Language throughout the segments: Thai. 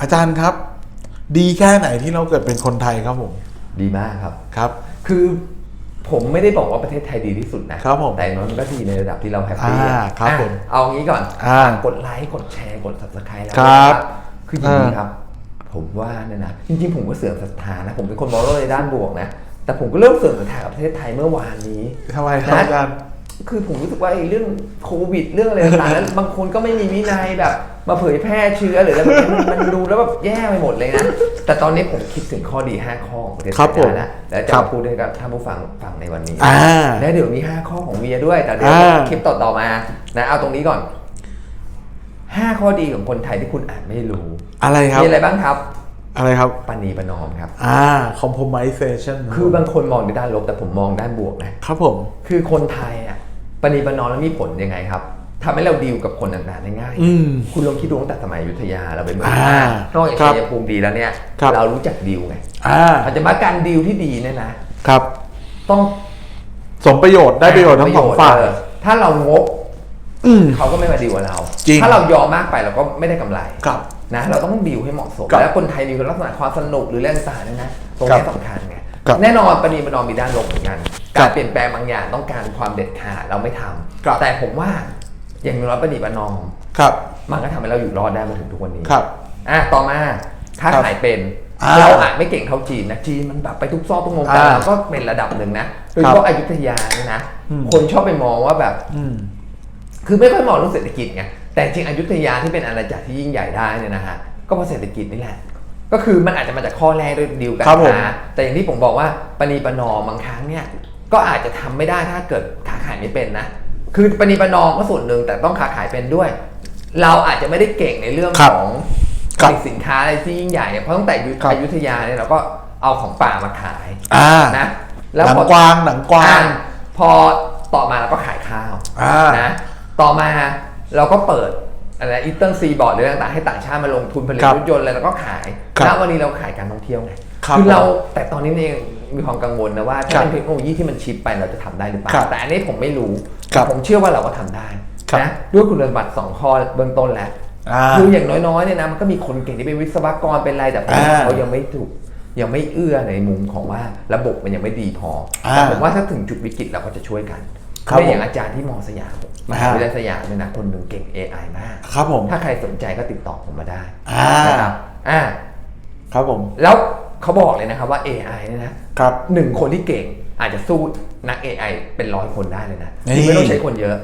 อาจารย์ครับ ดีแค่ไหนที่เราเกิดเป็นคนไทยครับผมดีมากครับ ครับ คือผมไม่ได้บอกว่าประเทศไทยดีที่สุดนะครับผมแต่อย่างน้อยมันก็ดีในระดับที่เราแฮปปี้อ่าครับอะผมเอางี้ก่อนอ่ากดไลค์กดแชร์กด subscribe แล้วครับนะคืออย่างนี้ครับ ผมว่าเนี่ยนะจริงๆผมก็เสื่อมศรัทธานะ ผมเป็นคนมองโลกในด้านบวกนะ แต่ผมก็เริ่มเสื่อมศรัทธากับประเทศไทยเมื่อวานนี้ทำไมครับนะอาจารย์ คือผมรู้สึกว่าไอ้เรื่องโควิดเรื่องอะไรต่างๆนั้นบางคนก็ไม่มีวินัยแบบ มาเผยแพร่เชื้อหรืออะไรแบบนี้มันมันดูแล้วแบบแย่ไปหมดเลยนะ แต่ตอนนี้ผมคิดถึงข้อดี 5 ข้อของประเทศไทครับผยมนะแล้วจะครับมาพูดให้กับท่านผู้ฟังฟังในวันนี้อ่าและเดี๋ยวมี 5 ข้อของเวียด้วย แต่เดี๋ยวอ่าคลิปต่อๆมานะเอาตรงนี้ก่อน 5 ข้อดีของคนไทยที่คุณอาจไม่รู้ อะไรครับมีอะไรบ้างครับอะไรครับปณีประนอมครับ อ่า compromisation คือบางคนมองในด้านลบแต่ผมมองด้านบวกนะครับผม คือคนไทย อะปณีประนอมแล้วมีผลยังไงครับทำให้เราดีลกับคนต่างๆได้ง่ายอืม คุณลองคิดดูตั้งแต่สมัยอยุธยาเราไปเมืองอ่าน่านนอกจากครับชัยภูมิดีแล้วเนี่ย ครับ เรารู้จักดีลไงอ่าอาจจะมาการดีลที่ดีเนี่ยนะ ครับ ต้องสมประโยชน์ได้ประโยชน์ทั้งสองฝ่ายเออถ้าเรางกอืม เขาก็ไม่มาดีลกับเรา จริง ถ้าเรายอมมากไปเราก็ไม่ได้กำไร ครับ นะเราต้องดีลให้เหมาะสมครับแล้วคนไทยมีลักษณะความสนุกหรือเรื่องต่างๆเนี่ยนะตรงนี้ครับสำคัญไงครับแน่นอนปณีประนอมมีด้านลบเหมือนกันครั การบเปลี่ยนแปลงบางอย่างต้องการความเด็ดขาดเราไม่ทำครับแต่ผมว่าอย่างน้อยปณีประนอมครับ มันก็ทำให้เราอยู่รอดได้มาถึงทุกวันนี้ครับอะต่อมาค้าครับขายเป็นอ่าเราอาจไม่เก่งเท่าจีนนะจีนมันแบบไปทุกซอกทุกมุมแต่อ่าเราก็เป็นระดับหนึ่งนะโดยครัเฉบพาะอยุธยาเนี่ยนะอืมคนชอบไปมองว่าแบบอืมคือไม่ค่อยมองเรื่องเศรษฐกิจไงแต่จริงอยุธยาที่เป็นอาณาจักรที่ยิ่งใหญ่ได้เนี่ยนะฮะก็เพราะเศรษฐกิจนี่แหละก็คือมันอาจจะมาจากข้อแรกด้วยดีลการครับผมค้าแต่อย่างที่ผมบอกว่าปณีประนอมบางครั้งเนี่ย ก็อาจจะทำไม่ได้ถ้าเกิดค้าขายไม่เป็นนะ คือปณีประนอมก็ส่วนหนึ่งแต่ต้องค้าขายเป็นด้วย เราอาจจะไม่ได้เก่งในเรื่องครับของครัผบลิตสินค้าอะไรที่ยิ่งใหญ่เพราะตั้งแต่อยุครับอยุธยาเนี่ยเราก็เอาของป่ามาขายอ่านะหนังพอกวางหนังกวางอ่พอต่อมาเราก็ขายข้าวอ่านะต่อมาเราก็เปิดอะไรอีเตอร์ซีบอร์ดหรือต่างๆให้ต่างชาติมาลงทุนผลิตครับรถยนต์อะไรแล้วก็ขายครับณวันนี้เราขายการท่องเที่ยวไง ครับอเราผมแต่ตอนนี้เองมีความกังวลนะว่าครัถ้าบเป็นเทคโนโลยีที่มันชิปไปเราจะทำได้หรือเปล่าครับแต่อันนี้ผมไม่รู้ครับผมเชื่อว่าเราก็ทำได้ครับนะด้วยคุณสมบัติสองข้อเบื้องต้นแล้วอ่าคืออย่างน้อยๆเนี่ยนะมันก็มีคนเก่งที่เป็นวิศวกรเป็นอะไรแต่ผมว่าอ่าเขายังไม่ถูกยังไม่เอื้อในมุมของว่าระบบมันยังไม่ดีพออ่าแต่ผมว่าถ้าถึงจุดวิกฤตเราก็จะช่วยกันครับไม่อย่างผมอาจารย์ที่มอสยามมอ่าหาวิทยาลัยสยามเนี่ยนะคนหนึ่งเก่ง AI มากครับผมถ้าใครสนใจก็ติดต่อผมมาได้อ่านะครับอ่าครับผมแล้ว เขาบอกเลยนะครับว่า AI เนี่ยนะครับหนึ่งคนที่เก่งอาจจะสู้นัก AI เป็นร้อยคนได้เลยนะนี่คือไม่ต้องใช้คนเยอะ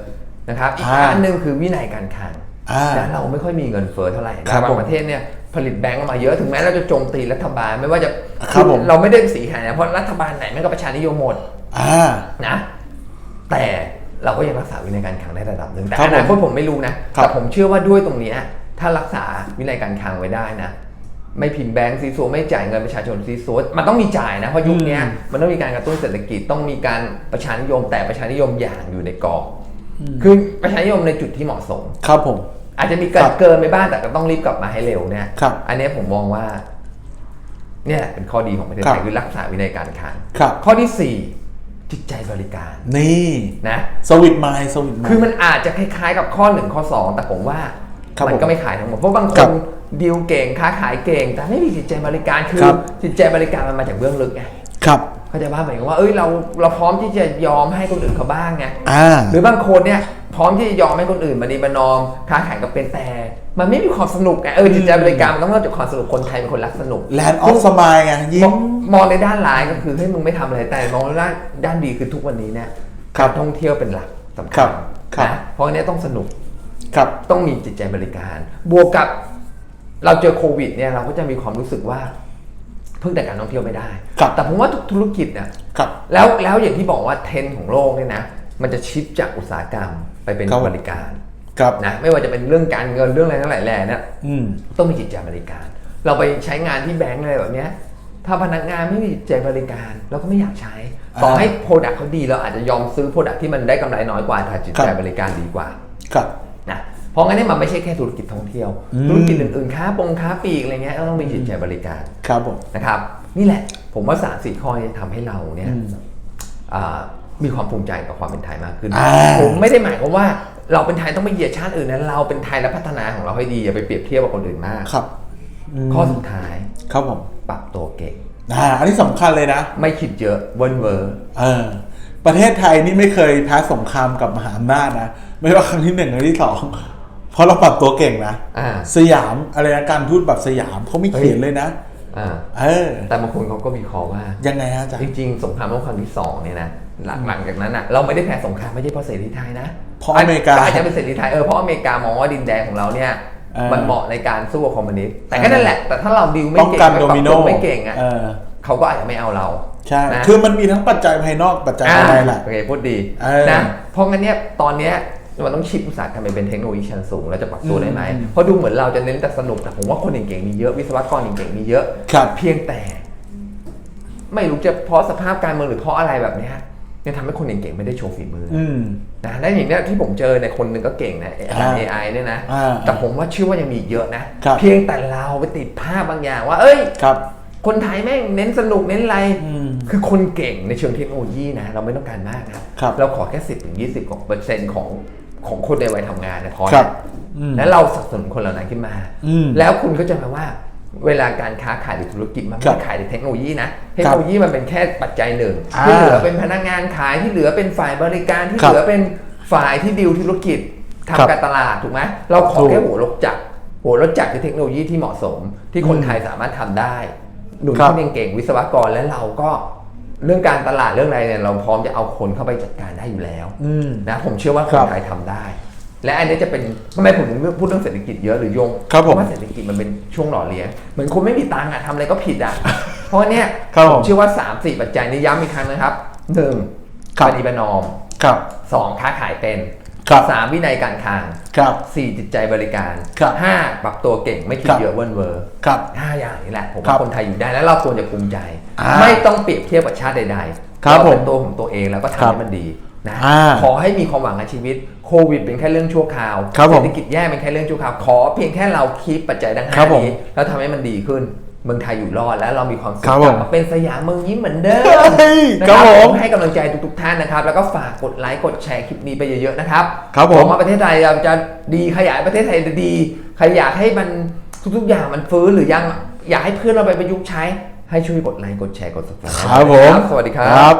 นะครับอีกอ่าอันหนึ่งคือวินัยการคลังอ่าและเราไม่ค่อยมีเงินเฟ้อเท่าไหร่ครับบาผงมประเทศเนี่ยผลิตแบงก์ออกมาเยอะถึงแม้เราจะโจมตีรัฐบาลไม่ว่าจะครับผมเราไม่ได้สีหายนะเพราะรัฐบาลไหนแม่งก็ประชานิยมหมดอ่านะแต่เราก็ยังรักษาวินัยการคลังได้ระดับหนึ่งแต่ครับอนาคตผมไม่รู้นะครับแต่ผมเชื่อว่าด้วยตรงเนี้ยถ้ารักษาวินัยการคลังไว้ได้นะ ไม่พิมพ์แบงก์ซีซัวไม่จ่ายเงินประชาชนซีซัวมันต้องมีจ่ายนะเพราะยุคเนี้ยมันต้องมีการกระตุ้นเศรษฐกิจต้องมีการประชานิยมแต่ประชานิยมอย่างอยู่ในกรอบคือประชานิยมในจุดที่เหมาะสม ครับผม อาจจะมีเกิครันบเกินไปบ้างแต่ก็ต้องรีบกลับมาให้เร็วเนี่ยครับอันเนี้ยผมมองว่า เนี่ยแหละเป็นข้อดีของประเทศครัไทบยคือรักษาวินัยการคลังครับข้อที่สี่จิตใจบริการ นี่นะสวิตไมล์สวิตไมล์คือมันอาจจะคล้ายๆ กับข้อหนึ่งข้อสองแต่ผมว่าครับมันก็ไม่ขายทั้งหมดเพราะบางคครันบ ดีลเก่งค้าขายเก่ง แต่ไม่มีจิตใจบริการคือครับ จิตใจบริการมันมาจากเบื้องลึกไงครับ เขาใจว่าหมายความว่าเอ้ยเราเราพร้อมที่จะยอมให้คนอื่นเขาบ้างไงอ่า หรือบางคนเนี่ยพร้อมที่จะยอมให้คนอื่นมาดีมานอมค้าขายกับเป็นแต่ มันไม่มีความสนุกไงเออจิตใจบริการมันต้องเริ่มจากความสนุกคนไทยเป็นคนรักสนุก แลนด์ออฟสมายไงยิ้ม มองมองในด้านร้ายก็คือให้ยมึงไม่ทำอะไรแต่มองในด้านด้านดีคือทุกวันนี้เนี่ยครักาบรท่องเที่ยวเป็นหลักสำครัคัญบครับ นะเพราะอันเนี้ยต้องสนุกครับ ต้องมีจิตใจบริการ บวกกับ เราเจอโควิดเนี่ยเราก็จะมีความรู้สึกว่าพึ่งแต่การท่องเที่ยวไม่ได้ครับแต่ผมว่าทุกธุรกิจเนี่ยครับแล้วแล้วอย่างที่บอกว่าเทรนด์ของโลกเนี่ยนะ มันจะชิปจากอุตสาหกรรมไปเป็นครับบริการครับนะไม่ว่าจะเป็นเรื่องการเงินเรื่องอะไรทั้งหลายแหล่เนี่ยอืมต้องมีจิตใจบริการ เราไปใช้งานที่แบงก์อะไรแบบเนี้ย ถ้าพนักงานไม่มีจิตใจบริการ เราก็ไม่อยากใช้ ต่ออ่าให้โปรดักต์เขาดีเราอาจจะยอมซื้อโปรดักต์ที่มันได้กำไรน้อยกว่าแต่จิตใจครับบริการดีกว่า ครับนะ เพราะงั้นเนี่ยมันไม่ใช่แค่ธุรกิจท่องเที่ยวอืมธุรกิจอื่นๆค้าปงค้าปลีกอะไรเงี้ยก็ต้องมีจิตใจบริการครับผมนะครับ นี่แหละ ผมว่าสามสี่ข้อนี้ทำให้เราเนี่ยอืมอ่ามีความภูมิใจกับความเป็นไทยมากขึ้นอ่าผมไม่ได้หมายความว่าเราเป็นไทยต้องไปเหยียดชาติอื่นนะเราเป็นไทยและพัฒนาของเราให้ดีอย่าไปเปรียบเทียบกับคนอื่นมากครับอืมข้อสุดท้ายครับผมปรับตัวเก่งอ่าอันนี้สำคัญเลยนะ ไม่คิดเยอะเวิร์นเวอร์เออประเทศไทยนี่ไม่เคยแพ้สงครามกับมหาอำนาจนะ ไม่ว่าครั้งที่หนึ่งหรือที่สอง เพราะเราปรับตัวเก่งนะอ่า สยามอะไรนะการทูตแบบสยามเขาไม่เขียนเลยนะ อ่า เออ แต่บางคนเขาก็วิเคราะห์ว่า ยังไงฮะอาจารจย์ ริงๆ สงครามโลกครั้งที่สองเนี่ยนะหลังหลังจากนั้นอะเราไม่ได้แพ้สงครามไม่ใช่เพราะเสรีไทยนะเพราะอเมริกาอาจจะเป็นเสรีไทยเออเพราะอเมริกามองว่าดินแดนของเราเนี่ยเออมันเหมาะในการสู้กับคอมมิวนิสต์แต่ก็นั่นแหละ แต่ถ้าเราดิวไม่ป้องเก่งกันไม่โดปรับมิโนตัวไม่เก่งอะเออ เขาก็อาจจะไม่เอาเราใช่ นะ คือมันมีทั้งปัจจัยภายนอกปัจจัยภายในแหละโอเคพูดดีเออนะเพราะงั้นเนี่ยตอนเนี้ย มันต้องชิปอุตสาหกรรมไปเป็นเทคโนโลยีชั้นสูง แล้วจะปรับตัวได้ไหมอืมเพราะดูเหมือนเราจะเน้นแต่สนุกแต่ผมว่าคนเก่งๆมีเยอะวิศวกรเก่งๆมีเยอะครับเพียงแต่ ไม่รู้จะเพราะสภาพการเมืองหรือเพราะอะไรแบบเนี้ยเนี่ยทำให้คนเก่งๆไม่ได้โชว์ฝีมือออืมนะและอย่างเนี้ยที่ผมเจอในยคนหนึ่งก็เก่งนะอ่า AI เนี่ยนะอ่าแต่ผมว่าเชื่อว่ายังมีอีกเยอะนะครับเพียงแต่เราไปติดภาพบางอย่างว่า เอ้ยครับ คนไทยแม่งเน้นสนุกเน้นอะไรอืมคือคนเก่งในเชิงเทคโนโลยีนะ เราไม่ต้องการมากนะครับเราขอแค่สิบถึงยี่สิบเปอร์เซ็นต์ของ ของคนในวัยทำงานนะพอครันะบอืมแล้วเราสนับสนุนคนเหล่านั้นขึ้นมาอืมแล้วคุณก็จะมาว่าเวลาการค้าขายหรือธุรกิจมันไม่ครับได้ขายแต่เทคโนโลยีนะ เทคโนโลยีมันเป็นแค่ปัจจัยหนึ่งอ่าที่เหลือเป็นพนักงานขายที่เหลือเป็นฝ่ายบริการที่ครับเหลือเป็นฝ่ายที่ดิวธุรกิจครัทำบการตลาดถูกไหมเราขอถูกแค่หัวรถจักรหัวรถจักรคือเทคโนโลยีที่เหมาะสม ที่คนอืมไทยสามารถทำได้หนุนครับคนเก่งๆวิศวกรและเราก็ เรื่องการตลาดเรื่องอะไรเนี่ยเราพร้อมจะเอาคนเข้าไปจัดการได้อยู่แล้วอืม นะผมเชื่อว่าคครันบไทยทำได้ และอันนี้จะเป็นทำไมผมถึงพูดเรื่องเศรษฐกิจเยอะหรือโยงครับผมเพราะว่าเศรษฐกิจมันเป็นช่วงหล่อเลี้ยงเหมือนคนไม่มีตังค์อะทำอะไรก็ผิดอะเพราะว่าเนี่ยครับผผมมเชื่อว่า3 4ปัจจัยนี้ย้ำอีกครั้งนะครับหนึ่งครับ ปฏิบัตินอม ครับ สองค้าขายเป็น ครับสามวินัยการคลังครับสี่จิตใจบริการครับห้าปรับตัวเก่งไม่คิดครับเยอะเวิร์นเวอร์ครับห้าอย่างนี้แหละ ผมครัว่าบคนไทยอยู่ได้แล้วเราควรจะภูมิใจอ่าไม่ต้องเปรียบเทียบกับชาติใดๆครับเาเป็นผมตัวของตัวเองแล้วก็ครัทำบให้มันดีนะอ่าขอให้มีความหวังในชีวิตโควิดเป็นแค่เรื่องชั่วคราวครับผมเศรษฐกิจแย่เป็นแค่เรื่องชั่วคราวขอเพียงแค่เราคีปปัจจัยดังครัห้าบผมนี้แล้วทำให้มันดีขึ้น เมืองไทยอยู่รอดแล้วเรามีความสุขครับกผมลับมาเป็นสยามเมืองยิ้มเหมือนเดิมเฮ้ยนะคครัรับบผผมมให้กำลังใจทุกๆท่านนะครับ แล้วก็ฝากกดไลค์กดแชร์คลิปนี้ไปเยอะๆนะครับครับผมหวังว่าประเทศไทยเราจะดีขยายประเทศไทยจะดีใครอยากให้มันทุกๆอย่างมันฟื้นหรือยังอยากให้เพื่อนเราไปประยุกต์ใช้ให้ช่วยกดไลค์กดแชร์กด subscribe ครับผมสวัสดีครัครับบ